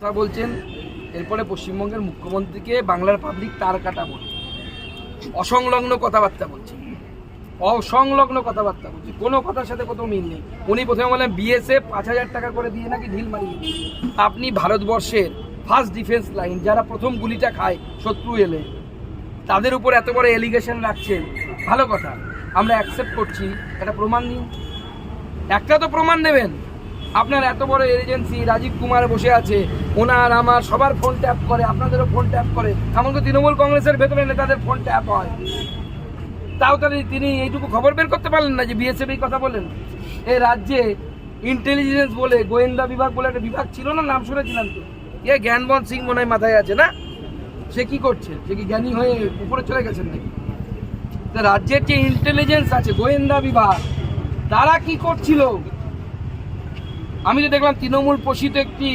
কথা বলছেন, এরপরে পশ্চিমবঙ্গের মুখ্যমন্ত্রীকে বাংলার পাবলিক তার কাটা বলে। অসংলগ্ন কথাবার্তা বলছে। অসংলগ্ন কথাবার্তা বলছে। কোনো কথার সাথে কোথাও মিল নেই। উনি প্রথমে বলেন বিএসএফ পাঁচ হাজার টাকা করে দিয়ে নাকি ঢিল মারিয়ে আপনি ভারতবর্ষের ফার্স্ট ডিফেন্স লাইন যারা প্রথম গুলিটা খায়, শত্রু এলে, তাদের উপর এত বড় এলিগেশন রাখছেন। ভালো কথা। আমরা অ্যাকসেপ্ট করছি। একটা প্রমাণ নিন। একটা তো প্রমাণ দেবেন। আপনার এত বড় এজেন্সি রাজীব কুমার বসে আছে, ওনার আমার সবার ফোন ট্যাপ করে, আপনাদেরও ফোন ট্যাপ করে। এমনকি তৃণমূল কংগ্রেসের ভেতরে নেতাদের ফোন ট্যাপ হয়। তাও তাহলে তিনি এইটুকু খবর বের করতে পারলেন না যে বিএসএফ কথা বলেন এই রাজ্যে ইন্টেলিজেন্স বলে, গোয়েন্দা বিভাগ বলে একটা বিভাগ ছিল না? নাম শুনেছিলাম তো। এ জ্ঞানবন্ত সিং মনে হয় মাথায় আছে না? সে কি করছে? সে কি জ্ঞানী হয়ে উপরে চলে গেছেন নাকি? রাজ্যের যে ইন্টেলিজেন্স আছে, গোয়েন্দা বিভাগ, তারা কি করছিল? আমি তো দেখলাম তৃণমূল পোষিত একটি